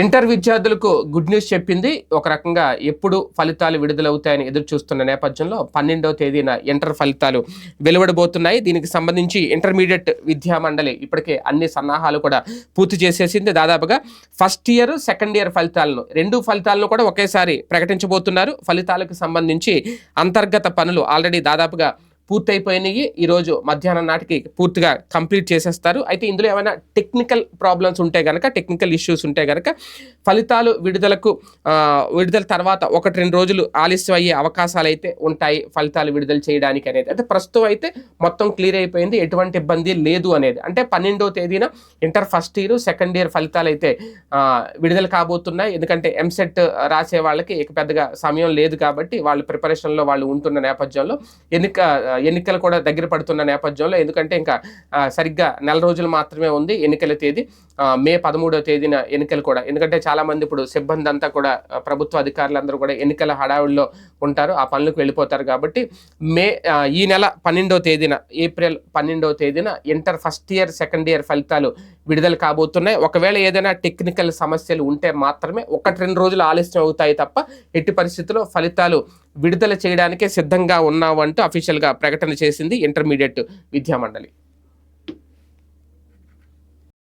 Inter విద్యార్థులకు good news చెప్పింది. ఒక రకంగా ఎప్పుడు ఫలితాలు విడుదలవుతాయని ఎదురు చూస్తున్న నేపథ్యంలో పన్నెండవ తేదీన ఇంటర్ ఫలితాలు వెలువడబోతున్నాయి. దీనికి సంబంధించి ఇంటర్మీడియట్ విద్యా మండలి ఇప్పటికే అన్ని సన్నాహాలు కూడా పూర్తి చేసేసింది. దాదాపుగా ఫస్ట్ ఇయర్ సెకండ్ ఇయర్ ఫలితాలను రెండు ఫలితాలను కూడా ఒకేసారి ప్రకటించబోతున్నారు. ఫలితాలకు సంబంధించి అంతర్గత పనులు ఆల్రెడీ దాదాపుగా పూర్తయిపోయినాయి. ఈరోజు మధ్యాహ్నం నాటికి పూర్తిగా కంప్లీట్ చేసేస్తారు. అయితే ఇందులో ఏమైనా టెక్నికల్ ప్రాబ్లమ్స్ ఉంటే కనుక టెక్నికల్ ఇష్యూస్ ఉంటే కనుక ఫలితాలు విడుదలకు విడుదల తర్వాత ఒకటి రెండు రోజులు ఆలస్యం అయ్యే అవకాశాలు అయితే ఉంటాయి ఫలితాలు విడుదల చేయడానికి అనేది. అయితే ప్రస్తుతం అయితే మొత్తం క్లియర్ అయిపోయింది. ఎటువంటి ఇబ్బంది లేదు అనేది. అంటే పన్నెండో తేదీన inter first year second year ఫలితాలు అయితే విడుదల కాబోతున్నాయి. ఎందుకంటే ఎంసెట్ రాసే వాళ్ళకి ఇక పెద్దగా సమయం లేదు కాబట్టి వాళ్ళు ప్రిపరేషన్లో వాళ్ళు ఉంటున్న నేపథ్యంలో. ఎన్నిక ఎన్నికలు కూడా దగ్గర పడుతున్న నేపథ్యంలో ఎందుకంటే ఇంకా సరిగ్గా నెల రోజులు మాత్రమే ఉంది ఎన్నికల తేదీ. మే పదమూడవ తేదీన ఎన్నికలు కూడా ఎందుకంటే చాలామంది ఇప్పుడు సిబ్బంది అంతా కూడా ప్రభుత్వ అధికారులందరూ కూడా ఎన్నికల హడావుల్లో ఉంటారు ఆ పనులకు వెళ్ళిపోతారు కాబట్టి మే ఈ నెల పన్నెండవ తేదీన ఏప్రిల్ పన్నెండవ తేదీన inter first year second year ఫలితాలు విడుదల కాబోతున్నాయి. ఒకవేళ ఏదైనా టెక్నికల్ సమస్యలు ఉంటే మాత్రమే ఒకటి రెండు రోజులు ఆలస్యం అవుతాయి తప్ప ఎట్టి పరిస్థితుల్లో ఫలితాలు విడుదల చేయడానికే సిద్ధంగా ఉన్నావంటూ అఫీషియల్గా ప్రకటన చేసింది ఇంటర్మీడియట్ విద్యామండలి